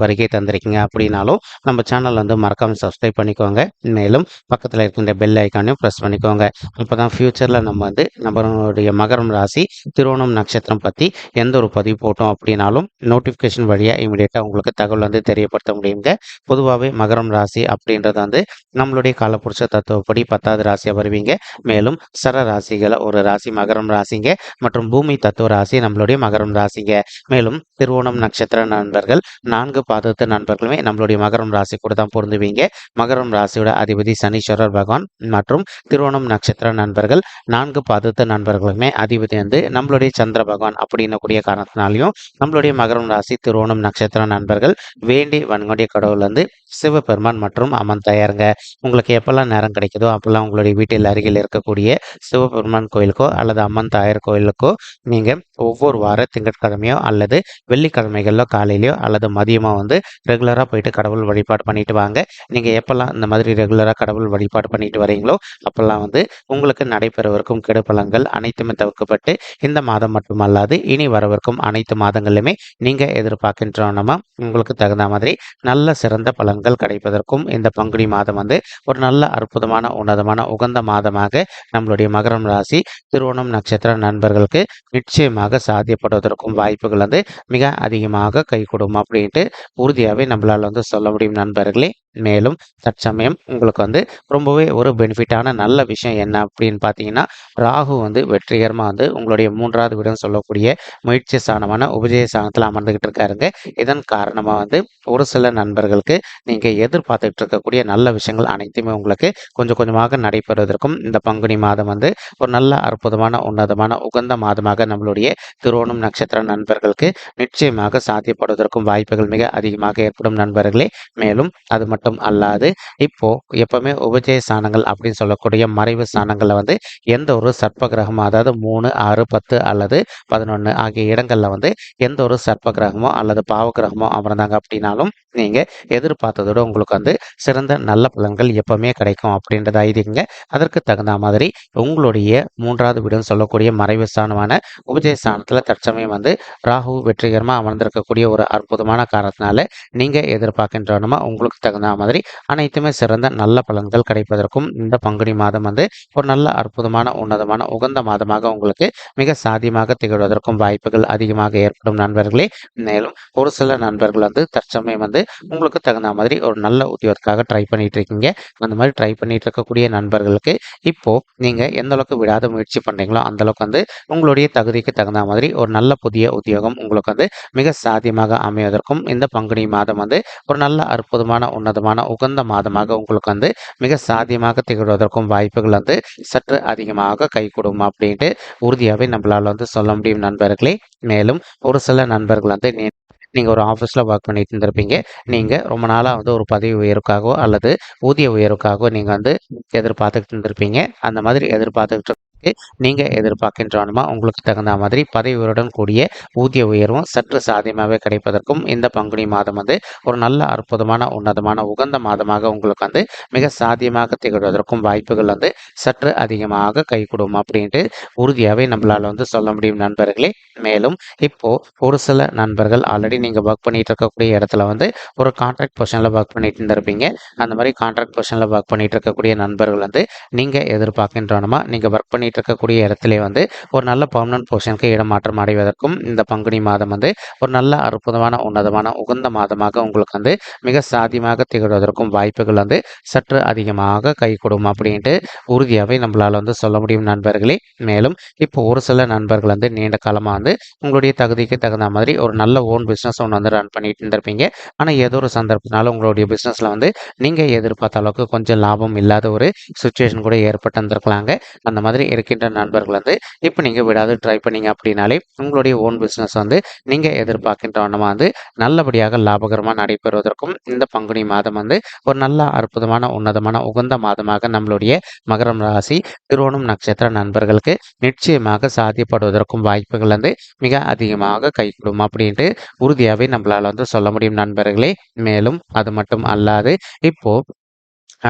வருகை தந்திருக்கீங்க அப்படின்னாலும் நம்ம சேனல் வந்து மறக்காமல் சப்ஸ்கிரைப் பண்ணிக்கோங்க. மேலும் பக்கத்தில் இருக்கின்ற பெல் ஐக்கானையும் ப்ரெஸ் பண்ணிக்கோங்க. அப்போ தான் ஃப்யூச்சரில் நம்ம வந்து நம்மளுடைய மகரம் ராசி திருவோணம் நட்சத்திரம் பற்றி எந்த ஒரு பதிவு போட்டோம் அப்படின்னாலும் நோட்டிஃபிகேஷன் வழியாக இமீடியட்டாக உங்களுக்கு தகவல் வந்து தெரியப்படுத்த முடியுங்க. பொதுவாகவே மகரம் ராசி அப்படின்றது வந்து நம்மளுடைய காலப்புருஷ தத்துவப்படி பத்தாவது ராசியாக வருவீங்க. மேலும் சர ராசிகளை ஒரு ராசி மகரம் ராசிங்க மற்றும் பூமி தத்துவ ராசி நம்மளுடைய மகரம் ராசிங்க. மேலும் திருவோணம் நட்சத்திர நண்பர்கள் நான்கு பாதத்து நண்பர்களுமே நம்மளுடைய மகரம் ராசி கூட தான் பொருந்துவீங்க. மகரம் ராசியோட அதிபதி சனீஸ்வரர் பகவான் மற்றும் திருவோணம் நட்சத்திர நண்பர்கள் நான்கு பாதத்து நண்பர்களுமே அதிபதி வந்து நம்மளுடைய சந்திர பகவான் அப்படின்னக்கூடிய காரணத்தினாலையும் நம்மளுடைய மகரம் ராசி திருவோணம் நட்சத்திர நண்பர்கள் வேண்டி வன்கொண்டிய கடவுள் வந்து சிவபெருமான் மற்றும் அம்மன் தயாருங்க. உங்களுக்கு எப்பெல்லாம் நேரம் கிடைக்குதோ அப்பெல்லாம் உங்களுடைய வீட்டில் அருகில் இருக்கக்கூடிய சிவபெருமான் கோயிலுக்கோ அல்லது அம்மன் தாயார் கோயிலுக்கோ நீங்கள் ஒவ்வொரு வார திங்கட்கிழமையோ அல்லது வெள்ளிக்கிழமைகளிலோ காலையிலையோ அல்லது மதியமோ மதியமாக வந்து ரெகுலராக போயிட்டு கடவுள் வழிபாடு பண்ணிட்டு வாங்க. நீங்கள் எப்போல்லாம் இந்த மாதிரி ரெகுலராக கடவுள் வழிபாடு பண்ணிட்டு வரீங்களோ அப்போல்லாம் வந்து உங்களுக்கு நடைபெறவிருக்கும் கெடுபலங்கள் அனைத்துமே தவிர்க்கப்பட்டு இந்த மாதம் மட்டுமல்லாது இனி வரவிருக்கும் அனைத்து மாதங்களிலுமே நீங்கள் எதிர்பார்க்கின்றோன்னா உங்களுக்கு தகுந்த மாதிரி நல்ல சிறந்த பலன்கள் கிடைப்பதற்கும் இந்த பங்குனி மாதம் வந்து ஒரு நல்ல அற்புதமான உன்னதமான உகந்த மாதமாக நம்மளுடைய மகரம் ராசி திருவோணம் நட்சத்திர நண்பர்களுக்கு நிச்சயமாக சாத்தியப்படுவதற்கும் வாய்ப்புகள் வந்து மிக அதிகமாக கை கொடுக்கும் அப்படின்ட்டு உறுதியாகவே நம்மளால் வந்து சொல்ல முடியும் நண்பர்களே. மேலும் தற்சமயம் உங்களுக்கு வந்து ரொம்பவே ஒரு பெனிஃபிட்டான நல்ல விஷயம் என்ன அப்படின்னு பார்த்தீங்கன்னா ராகு வந்து வெற்றிகரமாக வந்து உங்களுடைய மூன்றாவது வீடுன்னு சொல்லக்கூடிய முயற்சி ஸ்தானமான உபஜய ஸ்தானத்தில் அமர்ந்துகிட்டு இருக்காருங்க. இதன் காரணமாக வந்து ஒரு சில நண்பர்களுக்கு நீங்கள் எதிர்பார்த்துட்டு இருக்கக்கூடிய நல்ல விஷயங்கள் அனைத்துமே உங்களுக்கு கொஞ்சம் கொஞ்சமாக நடைபெறுவதற்கும் இந்த பங்குனி மாதம் வந்து ஒரு நல்ல அற்புதமான உன்னதமான உகந்த மாதமாக நம்மளுடைய திருவோணம் நட்சத்திர நண்பர்களுக்கு நிச்சயமாக சாத்தியப்படுவதற்கும் வாய்ப்புகள் மிக அதிகமாக ஏற்படும் நண்பர்களே. மேலும் அது மட்டும் மட்டும் அல்லாது இப்போ எப்பவுமே உபஜய ஸ்தானங்கள் அப்படின்னு சொல்லக்கூடிய மறைவு ஸ்தானங்களில் வந்து எந்த ஒரு சர்ப்ப கிரகமோ அதாவது மூணு ஆறு பத்து அல்லது பதினொன்று ஆகிய இடங்களில் வந்து எந்த ஒரு சர்ப்ப கிரகமோ அல்லது பாவ கிரகமோ அமர்ந்தாங்க அப்படின்னாலும் நீங்கள் எதிர்பார்த்ததோட உங்களுக்கு வந்து சிறந்த நல்ல பலன்கள் எப்பவுமே கிடைக்கும் அப்படின்றத ஐதீங்க அதற்கு தகுந்த மாதிரி உங்களுடைய மூன்றாவது வீடுன்னு சொல்லக்கூடிய மறைவு ஸ்தானமான உபஜய ஸ்தானத்தில் தற்சமயம் வந்து ராகு வெற்றிகரமாக அமர்ந்திருக்கக்கூடிய ஒரு அற்புதமான காரணத்தினால நீங்கள் எதிர்பார்க்கின்றனமா உங்களுக்கு தகுந்த மாதிரி அனைத்துமே சிறந்த நல்ல பலன்கள் கிடைப்பதற்கும் இந்த பங்குனி மாதம் வந்து ஒரு நல்ல அற்புதமான உன்னதமான உகந்த மாதமாக உங்களுக்கு மிக சாதியமாக திகழ்வதற்கும் வாய்ப்புகள் அதிகமாக ஏற்படும் நண்பர்களே. மேலும் ஒரு சில நண்பர்கள் வந்து தற்சமயம் வந்து உங்களுக்கு தகுந்த மாதிரி ஒரு நல்ல உத்தியோகத்துக்காக ட்ரை பண்ணிட்டு இருக்கீங்க அந்த மாதிரி ட்ரை பண்ணிட்டு இருக்கக்கூடிய நண்பர்களுக்கு இப்போ நீங்க எந்த அளவுக்கு விடாத முயற்சி பண்றீங்களோ அந்த அளவுக்கு வந்து உங்களுடைய தகுதிக்கு தகுந்த மாதிரி ஒரு நல்ல புதிய உத்தியோகம் உங்களுக்கு வந்து மிக சாத்தியமாக அமைவதற்கும் இந்த பங்குனி மாதம் வந்து ஒரு நல்ல அற்புதமான உன்னதமான உகந்த மாதமாக உங்களுக்கு வந்து மிக சாத்தியமாக திகழ்வதற்கும் வாய்ப்புகள் வந்து சற்று அதிகமாக கை கொடுக்கும் அப்படின்ட்டு உறுதியாகவே நம்மளால் வந்து சொல்ல முடியும் நண்பர்களே. மேலும் ஒரு சில நண்பர்கள் வந்து நீ- நீங்க ஒரு ஆஃபீஸில் ஒர்க் பண்ணிட்டு இருந்திருப்பீங்க. நீங்க ரொம்ப நாளாக வந்து ஒரு பதவி உயர்வுக்காகவோ அல்லது ஊதிய உயர்வுக்காகவோ நீங்க வந்து எதிர்பார்த்துக்கிட்டு இருந்திருப்பீங்க. அந்த மாதிரி எதிர்பார்த்துக்கிட்டு நீங்கள் எதிர்பார்க்கின்றோனுமா உங்களுக்கு தகுந்த மாதிரி பதவியுடன் கூடிய ஊதிய உயர்வும் சற்று சாதியமாகவே கிடைப்பதற்கும் இந்த பங்குனி மாதம் வந்து ஒரு நல்ல அற்புதமான உன்னதமான உகந்த மாதமாக உங்களுக்கு வந்து மிக சாத்தியமாக திகழ்வதற்கும் வாய்ப்புகள் வந்து சற்று அதிகமாக கை அப்படின்ட்டு உறுதியாகவே நம்மளால வந்து சொல்ல முடியும் நண்பர்களே. மேலும் இப்போ ஒரு சில நண்பர்கள் ஆல்ரெடி நீங்க ஒர்க் பண்ணிட்டு இருக்கக்கூடிய இடத்துல வந்து ஒரு கான்ட்ராக்ட் பொசிஷன்ல ஒர்க் பண்ணிட்டு இருந்திருப்பீங்க. அந்த மாதிரி கான்ட்ராக்ட் பொசிஷன்ல ஒர்க் பண்ணிட்டு இருக்கக்கூடிய நண்பர்கள் வந்து நீங்க எதிர்பார்க்கின்றோனமா நீங்க ஒர்க் பண்ணிட்டு இருக்கக்கூடிய இடத்துல வந்து ஒரு நல்ல பர்மனன்ட் பொசிஷனுக்கு இடமாற்றம் அடைவதற்கும் இந்த பங்குனி மாதம் வந்து ஒரு நல்ல அற்புதமான உன்னதமான உகந்த மாதமாக உங்களுக்கு வந்து மிக சாத்தியமாக திகழ்வதற்கும் வாய்ப்புகள் வந்து சற்று அதிகமாக கை கொடுக்கும் அப்படின்ட்டு உறுதியாகவே நம்மளால் வந்து சொல்ல முடியும் நண்பர்களே. மேலும் இப்போ ஒரு சில நண்பர்கள் வந்து நீண்ட காலமாக வந்து உங்களுடைய தகுதிக்கு தகுந்த மாதிரி ஒரு நல்ல ஓன் பிஸ்னஸ் ஒன்று வந்து ரன் பண்ணிட்டு இருந்திருப்பீங்க. ஆனால் ஏதோ ஒரு சந்தர்ப்பத்தினால உங்களுடைய பிஸ்னஸில் வந்து நீங்கள் எதிர்பார்த்த அளவுக்கு கொஞ்சம் லாபம் இல்லாத ஒரு சுச்சுவேஷன் கூட ஏற்பட்டு இருந்திருக்கலாங்க. அந்த மாதிரி இருக்கின்ற நண்பர்கள் வந்து இப்போ நீங்கள் விடாது ட்ரை பண்ணீங்க அப்படின்னாலே உங்களுடைய ஓன் பிஸ்னஸ் வந்து நீங்கள் எதிர்பார்க்கின்ற வண்ணமாக வந்து நல்லபடியாக லாபகரமாக நடைபெறுவதற்கும் இந்த பங்குனி மாதம் வந்து ஒரு நல்ல அற்புதமான உன்னதமான உகந்த மாதமாக நம்மளுடைய மகரம் ராசி திருவோணம் நட்சத்திர நண்பர்களுக்கு நிச்சயமாக சாத்தியப்படுவதற்கும் வாய்ப்புகள் வந்து மிக அதிகமாக கைகூடும் அப்படின்ட்டு உறுதியாகவே நம்மளால் வந்து சொல்ல முடியும் நண்பர்களே. மேலும் அது மட்டும் அல்லாது இப்போ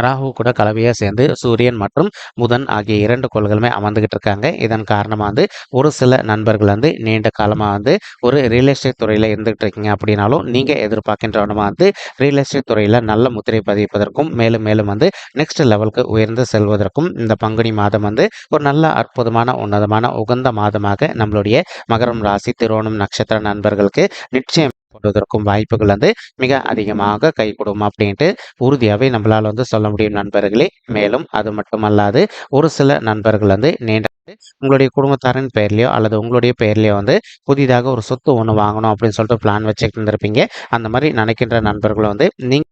ராகு கூட கலவையாக சேர்ந்து சூரியன் மற்றும் புதன் ஆகிய இரண்டு கோள்களுமே அமர்ந்துகிட்டு இருக்காங்க. இதன் காரணமாக வந்து ஒரு சில நண்பர்கள் வந்து நீண்ட காலமாக வந்து ஒரு ரியல் எஸ்டேட் துறையில் இருந்துகிட்டு இருக்கீங்க அப்படின்னாலும் நீங்கள் எதிர்பார்க்கின்றவனமாக வந்து ரியல் எஸ்டேட் துறையில் நல்ல முத்திரை பதிப்பதற்கும் மேலும் மேலும் வந்து நெக்ஸ்ட் லெவலுக்கு உயர்ந்து செல்வதற்கும் இந்த பங்குனி மாதம் வந்து ஒரு நல்ல அற்புதமான உன்னதமான உகந்த மாதமாக நம்மளுடைய மகரம் ராசி திருவோணம் நட்சத்திர நண்பர்களுக்கு நிச்சயம் போடுவதற்கும் வாய்ப்புகள் வந்து மிக அதிகமாக கை அப்படின்ட்டு உறுதியாகவே நம்மளால் வந்து சொல்ல முடியும் நண்பர்களே. மேலும் அது மட்டுமல்லாது ஒரு சில நண்பர்கள் வந்து நீண்ட உங்களுடைய குடும்பத்தாரின் பெயர்லையோ அல்லது உங்களுடைய பெயர்லையோ வந்து புதிதாக ஒரு சொத்து ஒன்று வாங்கணும் அப்படின்னு சொல்லிட்டு பிளான் வச்சுட்டு இருந்திருப்பீங்க அந்த மாதிரி நினைக்கின்ற நண்பர்களை வந்து நீங்கள்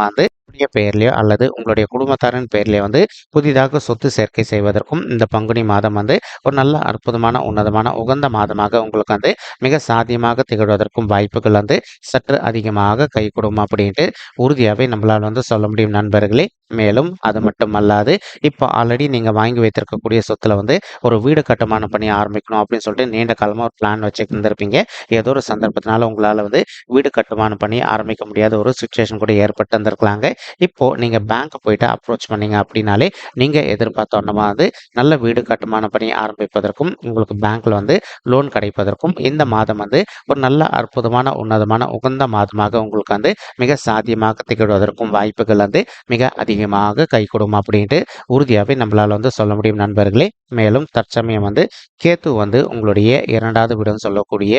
வந்து உங்களுடைய பெயர்லையோ அல்லது உங்களுடைய குடும்பத்தாரின் பெயர்லையோ வந்து புதிதாக சொத்து சேர்க்கை செய்வதற்கும் இந்த பங்குனி மாதம் வந்து ஒரு நல்ல அற்புதமான உன்னதமான உகந்த மாதமாக உங்களுக்கு வந்து மிக சாத்தியமாக திகழ்வதற்கும் வாய்ப்புகள் வந்து சற்று அதிகமாக கை கொடுக்கும் அப்படின்ட்டு உறுதியாகவே நம்மளால் வந்து சொல்ல முடியும் நண்பர்களே. மேலும் அது மட்டும் அல்லாது இப்போ ஆல்ரெடி நீங்கள் வாங்கி வைத்திருக்கக்கூடிய சொத்தில் வந்து ஒரு வீடு கட்டுமான பணி ஆரம்பிக்கணும் அப்படின்னு சொல்லிட்டு நீண்ட காலமாக ஒரு பிளான் வச்சுருந்துருப்பீங்க ஏதோ ஒரு சந்தர்ப்பத்தினால உங்களால் வந்து வீடு கட்டுமான பணி ஆரம்பிக்க முடியாத ஒரு சுச்சுவேஷன் கூட ஏற்பட்டு வந்திருக்கலாங்க இப்போ நீங்கள் பேங்க் போயிட்டு அப்ரோச் பண்ணீங்க அப்படின்னாலே நீங்கள் எதிர்பார்த்த வந்து நல்ல வீடு கட்டுமான பணி ஆரம்பிப்பதற்கும் உங்களுக்கு பேங்க்ல வந்து லோன் கிடைப்பதற்கும் இந்த மாதம் வந்து ஒரு நல்ல அற்புதமான உன்னதமான உகந்த மாதமாக உங்களுக்கு வந்து மிக சாத்தியமாக திகழ்வதற்கும் வாய்ப்புகள் வந்து மிக அதிகமாக கை கொடுக்கும் அப்படின்ட்டு உறுதியாகவே நம்மளால் வந்து சொல்ல முடியும் நண்பர்களே. மேலும் தற்சமயம் வந்து கேத்து வந்து உங்களுடைய இரண்டாவது வீடுன்னு சொல்லக்கூடிய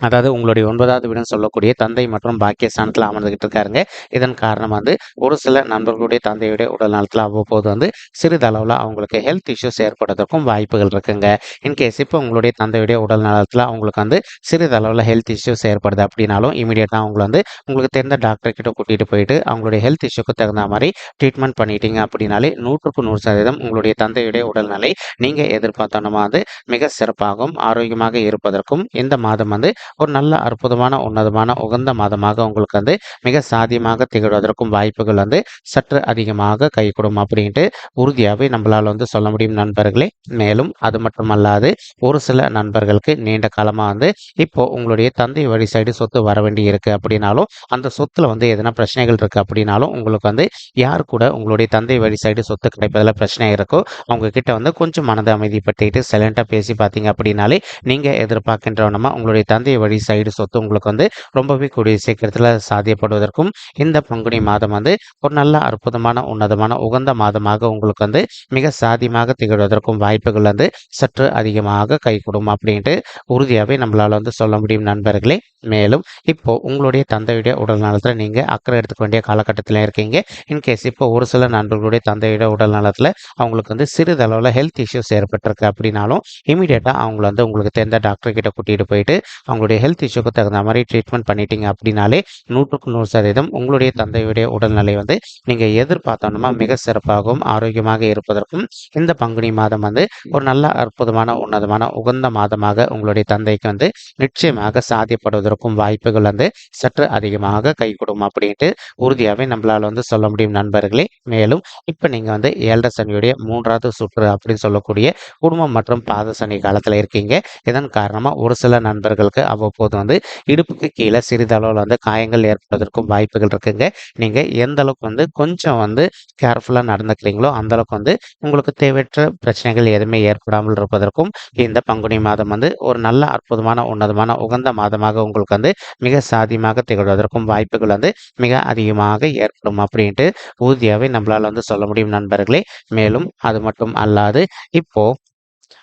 அதாவது உங்களுடைய ஒன்பதாவது வீடுன்னு சொல்லக்கூடிய தந்தை மற்றும் பாக்கியஸ்தானத்தில் அமர்ந்துகிட்டு இருக்காருங்க இதன் காரணம் வந்து ஒரு சில நண்பர்களுடைய தந்தையுடைய உடல் நலத்தில் அவ்வப்போது வந்து சிறிதளவில் அவங்களுக்கு ஹெல்த் இஷ்யூஸ் ஏற்படுறதுக்கும் வாய்ப்புகள் இருக்குங்க. இன்கேஸ் இப்போ உங்களுடைய தந்தையுடைய உடல் நலத்தில் அவங்களுக்கு வந்து சிறிதளவில் ஹெல்த் இஷ்யூஸ் ஏற்படுது அப்படின்னாலும் இமீடியட்டாக அவங்களை வந்து உங்களுக்கு தெரிந்த டாக்டர் கிட்ட கூட்டிகிட்டு போயிட்டு அவங்களுடைய ஹெல்த் இஷ்யூக்கு தகுந்த மாதிரி ட்ரீட்மெண்ட் பண்ணிட்டீங்க அப்படின்னாலே நூற்றுக்கு நூறு சதவீதம் உங்களுடைய தந்தையுடைய உடல்நிலை நீங்கள் எதிர்பார்த்தோன்னா வந்து மிக சிறப்பாகவும் ஆரோக்கியமாக இருப்பதற்கும் இந்த மாதம் வந்து ஒரு நல்ல அற்புதமான உன்னதமான உகந்த மாதமாக உங்களுக்கு வந்து மிக சாதியமாக திகழ்வதற்கும் வாய்ப்புகள் வந்து சற்று அதிகமாக கைகூடும் அப்படின்ட்டு உறுதியாகவே நம்மளால் வந்து சொல்ல முடியும் நண்பர்களே. மேலும் அது மட்டுமல்லாது ஒரு சில நண்பர்களுக்கு நீண்ட காலமாக வந்து இப்போ உங்களுடைய தந்தை வழி சைடு சொத்து வர வேண்டி இருக்கு அப்படின்னாலும் அந்த சொத்துல வந்து எதனா பிரச்சனைகள் இருக்கு அப்படின்னாலும் உங்களுக்கு வந்து யார் கூட உங்களுடைய தந்தை வழி சைடு சொத்து கிடைப்பதில் பிரச்சனை இருக்கோ அவங்க கிட்ட வந்து கொஞ்சம் மனதை அமைதிப்படுத்திட்டு சைலண்டாக பேசி பார்த்தீங்க அப்படின்னாலே நீங்கள் எதிர்பார்க்கின்றவனமா உங்களுடைய தந்தை வழி சைடு சொத்து உங்களுக்கு வந்து ரொம்பவே கூடிய சீக்கிரத்தில் சாத்தியப்படுவதற்கும் இந்த பங்குனி மாதம் வந்து ஒரு நல்ல அற்புதமான உன்னதமான உகந்த மாதமாக உங்களுக்கு வந்து மிக சாதியமாக திகழ்வதற்கும் வாய்ப்புகள் வந்து சற்று அதிகமாக கை கொடுக்கும் அப்படின்ட்டு உறுதியாகவே நம்மளால் வந்து சொல்ல முடியும் நண்பர்களே. மேலும் இப்போ உங்களுடைய தந்தையுடைய உடல் நலத்தில் நீங்கள் அக்கறை எடுத்துக்க வேண்டிய காலகட்டத்தில் இருக்கீங்க. இன்கேஸ் இப்போ ஒரு சில நண்பர்களுடைய தந்தையுடைய உடல் நலத்தில் அவங்களுக்கு வந்து சிறிதளவில் ஹெல்த் இஷ்யூஸ் ஏற்பட்டிருக்கு அப்படின்னாலும் இமீடியட்டாக அவங்கள வந்து உங்களுக்கு தெரிந்த டாக்டர் கிட்ட கூட்டிகிட்டு போயிட்டு உங்களுடைய ஹெல்த் இஷ்யூக்கு தகுந்த மாதிரி ட்ரீட்மெண்ட் பண்ணிட்டீங்க அப்படின்னாலே நூற்றுக்கு நூறு சதவீதம் உங்களுடைய தந்தையுடைய உடல்நிலை வந்து நீங்கள் எதிர்பார்த்தோன்னா மிக சிறப்பாகவும் ஆரோக்கியமாக இருப்பதற்கும் இந்த பங்குனி மாதம் வந்து ஒரு நல்ல அற்புதமான உன்னதமான உகந்த மாதமாக உங்களுடைய தந்தைக்கு வந்து நிச்சயமாக சாத்தியப்படுவதற்கும் வாய்ப்புகள் வந்து சற்று அதிகமாக கை கொடுக்கும் அப்படின்ட்டு உறுதியாகவே நம்மளால் வந்து சொல்ல முடியும் நண்பர்களே. மேலும் இப்போ நீங்கள் வந்து ஏழரை சனியுடைய மூன்றாவது சுற்று அப்படின்னு சொல்லக்கூடிய குடும்பம் மற்றும் பாத சனி காலத்தில் இருக்கீங்க. இதன் காரணமாக ஒரு சில நண்பர்களுக்கு அவ்வப்போது வந்து இடுப்புக்கு கீழே சிறிதளவில் வந்து காயங்கள் ஏற்படுவதற்கும் வாய்ப்புகள் இருக்குங்க. நீங்கள் எந்த அளவுக்கு வந்து கொஞ்சம் வந்து கேர்ஃபுல்லாக நடந்துக்கிறீங்களோ அந்த அளவுக்கு வந்து உங்களுக்கு தேவையற்ற பிரச்சனைகள் எதுவுமே ஏற்படாமல் இருப்பதற்கும் இந்த பங்குனி மாதம் வந்து ஒரு நல்ல அற்புதமான உன்னதமான உகந்த மாதமாக உங்களுக்கு வந்து மிக சாதியமாக திகழ்வதற்கும் வாய்ப்புகள் வந்து மிக அதிகமாக ஏற்படும் அப்படின்ட்டு ஊதியாவை நம்மளால் வந்து சொல்ல முடியும் நண்பர்களே. மேலும் அது மட்டும் அல்லாது இப்போ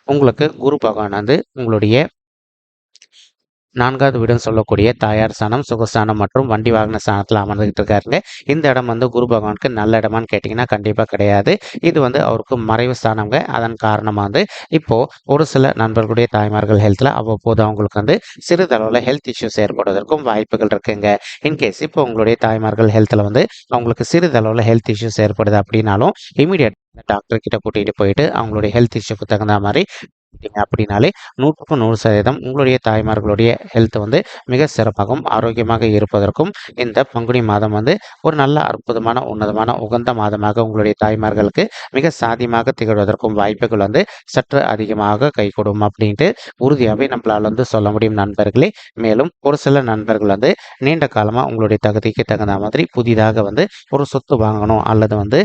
உங்களுக்கு குரு பகவான் வந்து உங்களுடைய நான்காவது வீடுன்னு சொல்லக்கூடிய தாயார் சாணம் சுகஸ்தானம் மற்றும் வண்டி வாகன ஸ்தானத்தில் அமர்ந்துகிட்டு இருக்காருங்க இந்த இடம் வந்து குரு பகவானுக்கு நல்ல இடமான்னு கேட்டிங்கன்னா கண்டிப்பாக கிடையாது. இது வந்து அவருக்கு மறைவு ஸ்தானங்க அதன் காரணமாக வந்து இப்போது ஒரு சில நண்பர்களுடைய தாய்மார்கள் ஹெல்த்தில் அவ்வப்போது அவங்களுக்கு வந்து சிறிதளவில் ஹெல்த் இஷ்யூஸ் ஏற்படுவதற்கும் வாய்ப்புகள் இருக்குங்க. இன்கேஸ் இப்போ உங்களுடைய தாய்மார்கள் ஹெல்த்தில் வந்து அவங்களுக்கு சிறிதளவில் ஹெல்த் இஷ்யூஸ் ஏற்படுது அப்படின்னாலும் இமீடியட் டாக்டர் கிட்ட கூட்டிகிட்டு போயிட்டு அவங்களுடைய ஹெல்த் இஷ்யூக்கு தகுந்த மாதிரி பார்த்தீங்க அப்படின்னாலே நூற்றுக்கு நூறு சதவீதம் உங்களுடைய தாய்மார்களுடைய ஹெல்த் வந்து மிக சிறப்பாகவும் ஆரோக்கியமாக இருப்பதற்கும் இந்த பங்குனி மாதம் வந்து ஒரு நல்ல அற்புதமான உன்னதமான உகந்த மாதமாக உங்களுடைய தாய்மார்களுக்கு மிக சாதியமாக திகழ்வதற்கும் வாய்ப்புகள் வந்து சற்று அதிகமாக கைகூடும் அப்படின்ட்டு உறுதியாகவே நம்மளால் வந்து சொல்ல முடியும் நண்பர்களே. மேலும் ஒரு சில நண்பர்கள் வந்து நீண்ட காலமாக உங்களுடைய தகுதிக்கு தகுந்த மாதிரி புதிதாக வந்து ஒரு சொத்து வாங்கணும் அல்லது வந்து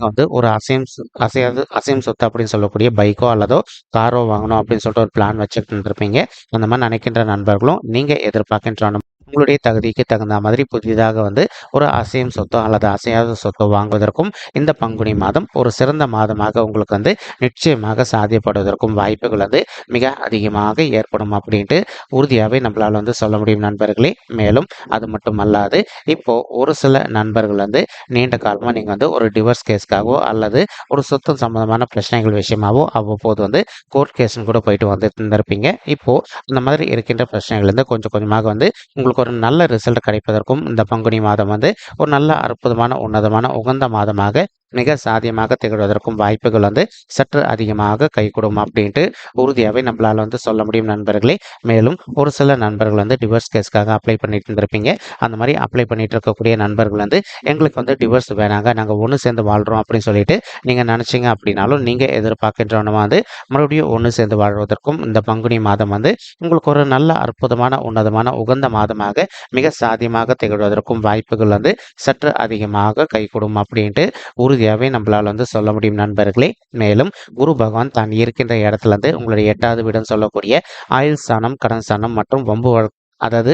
வந்து ஒரு அசையம் அசையாது அசையம் சொத்து அப்படின்னு சொல்லக்கூடிய பைக்கோ அல்லதோ காரோ வாங்கணும் அப்படின்னு சொல்லிட்டு ஒரு பிளான் வச்சுட்டு இருப்பீங்க அந்த மாதிரி நினைக்கின்ற நண்பர்களும் நீங்கள் எதிர்பார்க்கின்ற உங்களுடைய தகுதிக்கு தகுந்த மாதிரி புதிதாக வந்து ஒரு அசையும் சொத்தோ அல்லது அசையாத சொத்தோ வாங்குவதற்கும் இந்த பங்குனி மாதம் ஒரு சிறந்த மாதமாக உங்களுக்கு வந்து நிச்சயமாக சாத்தியப்படுவதற்கும் வாய்ப்புகள் வந்து மிக அதிகமாக ஏற்படும் அப்படின்ட்டு உறுதியாகவே நம்மளால் வந்து சொல்ல முடியும் நண்பர்களே. மேலும் அது மட்டும் அல்லாது இப்போ ஒரு சில நண்பர்கள் வந்து நீண்ட காலமாக நீங்கள் வந்து ஒரு டிவோர்ஸ் கேஸ்க்காகவோ அல்லது ஒரு சொத்து சம்பந்தமான பிரச்சனைகள் விஷயமாவோ அவ்வப்போது வந்து கோர்ட் கேஸ்ன்னு கூட போயிட்டு வந்து இருந்திருப்பீங்க. இப்போ இந்த மாதிரி இருக்கின்ற பிரச்சனைகள் வந்து கொஞ்சம் கொஞ்சமாக வந்து உங்களுக்கு ஒரு நல்ல ரிசல்ட் கிடைப்பதற்கும் இந்த பங்குனி மாதம் வந்து ஒரு நல்ல அற்புதமான உன்னதமான உகந்த மாதமாக மிக சாத்தியமாக திகழ்வதற்கும் வாய்ப்புகள் வந்து சற்று அதிகமாக கைகூடும் அப்படின்ட்டு உறுதியாகவே நம்மளால் வந்து சொல்ல முடியும் நண்பர்களே. மேலும் ஒரு சில நண்பர்கள் வந்து டிவோர்ஸ் கேஸ்க்காக அப்ளை பண்ணிட்டு இருந்திருப்பீங்க. அந்த மாதிரி அப்ளை பண்ணிட்டு இருக்கக்கூடிய நண்பர்கள் வந்து எங்களுக்கு வந்து டிவோர்ஸ் வேணாங்க நாங்கள் ஒன்று சேர்ந்து வாழ்கிறோம் அப்படின்னு சொல்லிட்டு நீங்கள் நினச்சிங்க அப்படின்னாலும் நீங்கள் எதிர்பார்க்கின்றவனமா வந்து மறுபடியும் ஒன்று சேர்ந்து வாழ்வதற்கும் இந்த பங்குனி மாதம் வந்து உங்களுக்கு ஒரு நல்ல அற்புதமான உன்னதமான உகந்த மாதமாக மிக சாத்தியமாக திகழ்வதற்கும் வாய்ப்புகள் வந்து சற்று அதிகமாக கைகூடும் அப்படின்ட்டு உறுதி உறுதியாகவே நம்மளால் வந்து சொல்ல முடியும் நண்பர்களே. மேலும் குரு பகவான் தான் இருக்கின்ற இடத்துல இருந்து உங்களுடைய எட்டாவது வீடுன்னு சொல்லக்கூடிய ஆயுள் ஸ்தானம் கடன் ஸ்தானம் மற்றும் வம்பு வழக்கு அதாவது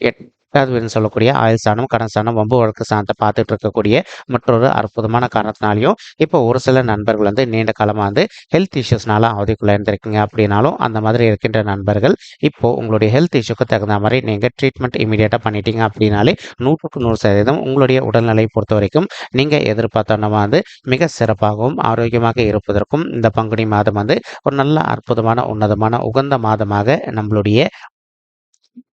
எட் வீடுன்னு சொல்லக்கூடிய ஆயுள் ஸ்தானம் கடன் ஸ்தானம் வம்பு வழக்கு ஸ்தானத்தை பார்த்துட்டு இருக்கக்கூடிய மற்றொரு அற்புதமான காரணத்தினாலையும் இப்போ ஒரு சில நண்பர்கள் வந்து நீண்ட காலமாக வந்து ஹெல்த் இஷ்யூஸ்னால அவதிக்குள்ள இருந்திருக்கீங்க அப்படின்னாலும் அந்த மாதிரி இருக்கின்ற நண்பர்கள் இப்போ உங்களுடைய ஹெல்த் இஷ்யூக்கு தகுந்த மாதிரி நீங்கள் ட்ரீட்மெண்ட் இமீடியட்டாக பண்ணிட்டீங்க அப்படின்னாலே நூற்றுக்கு நூறு சதவீதம் உங்களுடைய உடல்நிலையை பொறுத்த வரைக்கும் நீங்கள் எதிர்பார்த்தோன்னா வந்து மிக சிறப்பாகவும் ஆரோக்கியமாக இருப்பதற்கும் இந்த பங்குனி மாதம் வந்து ஒரு நல்ல அற்புதமான உன்னதமான உகந்த மாதமாக நம்மளுடைய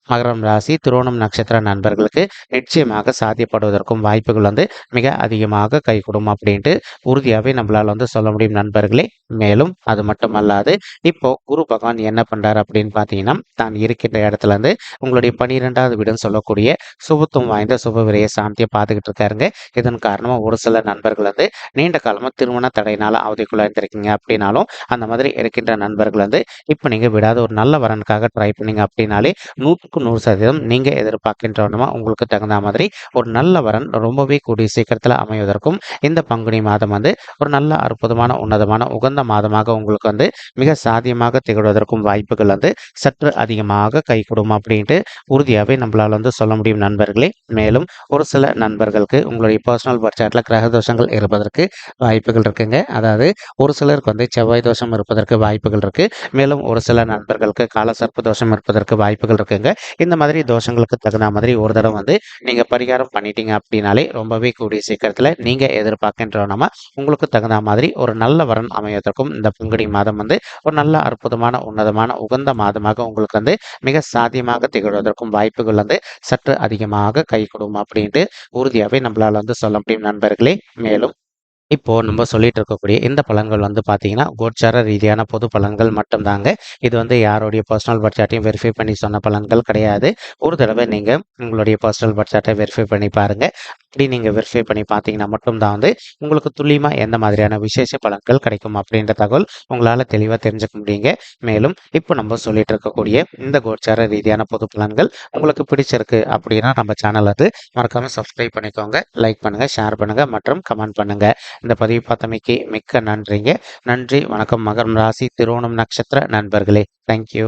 மகரம் ராசி திருவோணம் நட்சத்திர நண்பர்களுக்கு நிச்சயமாக சாத்தியப்படுவதற்கும் வாய்ப்புகள் வந்து மிக அதிகமாக கைகூடும் அப்படின்ட்டு உறுதியாகவே நம்மளால் வந்து சொல்ல முடியும் நண்பர்களே. மேலும் அது மட்டுமல்லாது இப்போ குரு பகவான் என்ன பண்றாரு அப்படின்னு பார்த்தீங்கன்னா தான் இருக்கின்ற இடத்துல இருந்து உங்களுடைய பனிரெண்டாவது வீடுன்னு சொல்லக்கூடிய சுபத்துவம் வாய்ந்த சுப விரைய சாந்தியை பார்த்துக்கிட்டு இருக்காருங்க. இதன் காரணமாக ஒரு சில நண்பர்கள் வந்து நீண்ட காலமாக திருமண தடையினால அவதிக்குள்ள இருந்திருக்கீங்க அப்படின்னாலும் அந்த மாதிரி இருக்கின்ற நண்பர்கள் வந்து இப்போ நீங்கள் விடாத ஒரு நல்ல வரனுக்காக ட்ரை பண்ணீங்க அப்படின்னாலே நூற்றுக்கு நூறு சதவீதம் நீங்கள் எதிர்பார்க்கின்றவனுமா உங்களுக்கு தகுந்த மாதிரி ஒரு நல்ல வரன் ரொம்பவே கூடிய சீக்கிரத்தில் அமைவதற்கும் இந்த பங்குனி மாதம் வந்து ஒரு நல்ல அற்புதமான உன்னதமான உகந்த மாதமாக உங்களுக்கு வந்து மிக சாதியமாக திகழ்வதற்கும் வாய்ப்புகள் வந்து சற்று அதிகமாக கைகூடும் அப்படின்ட்டு உறுதியாகவே நம்மளால் வந்து சொல்ல முடியும் நண்பர்களே. மேலும் ஒரு சில நண்பர்களுக்கு உங்களுடைய பர்சனல் பட்ஜெட்டில் கிரக தோஷங்கள் இருப்பதற்கு வாய்ப்புகள் இருக்குங்க. அதாவது ஒரு சிலருக்கு வந்து செவ்வாய் தோஷம் இருப்பதற்கு வாய்ப்புகள் இருக்குது மேலும் ஒரு சில நண்பர்களுக்கு காலசர்ப்பு தோஷம் இருப்பதற்கு வாய்ப்புகள் இருக்குங்க. இந்த மாதிரி தோஷங்களுக்கு தகுந்த மாதிரி ஒரு தடவை வந்து நீங்கள் பரிகாரம் பண்ணிட்டீங்க அப்படின்னாலே ரொம்பவே கூடிய சீக்கிரத்தில் நீங்கள் எதிர்பார்க்கின்ற நம்ம. உங்களுக்கு தகுந்த மாதிரி ஒரு நல்ல வரன் அமைவதற்கும் இந்த பங்குனி மாதம் வந்து ஒரு நல்ல அற்புதமான உன்னதமான உகந்த மாதமாக உங்களுக்கு வந்து மிக சாத்தியமாக திகழ்வதற்கும் வாய்ப்புகள் வந்து சற்று அதிகமாக கை கொடுக்கும் அப்படின்ட்டு உறுதியாகவே நம்மளால வந்து சொல்ல முடியும் நண்பர்களே. மேலும் இப்போ நம்ம சொல்லிட்டு இருக்கக்கூடிய இந்த பலன்கள் வந்து பார்த்தீங்கன்னா கோச்சார ரீதியான பொது பலன்கள் மட்டும்தாங்க. இது வந்து யாருடைய பர்சனல் பட்ஜெட்டையும் வெரிஃபை பண்ணி சொன்ன பலன்கள் கிடையாது. ஒரு தடவை நீங்கள் உங்களுடைய பர்சனல் பட்ஜெட்டை வெரிஃபை பண்ணி பாருங்க. அப்படி நீங்கள் வெரிஃபை பண்ணி பார்த்தீங்கன்னா மட்டும்தான் வந்து உங்களுக்கு துல்லியமாக எந்த மாதிரியான விசேஷ பலன்கள் கிடைக்கும் அப்படின்ற தகவல் உங்களால் தெளிவாக தெரிஞ்சுக்க முடியுங்க. மேலும் இப்போ நம்ம சொல்லிட்டு இருக்கக்கூடிய இந்த கோச்சார ரீதியான பொது பலன்கள் உங்களுக்கு பிடிச்சிருக்கு அப்படின்னா நம்ம சேனல் வந்து மறக்காமல் சப்ஸ்கிரைப் பண்ணிக்கோங்க. லைக் பண்ணுங்கள் ஷேர் பண்ணுங்கள் மற்றும் கமெண்ட் பண்ணுங்கள் இந்த பதிவு பார்த்தமைக்கு மிக்க நன்றிங்க. நன்றி வணக்கம். மகரம் ராசி திருவோணம் நட்சத்திர நண்பர்களே. தேங்க்யூ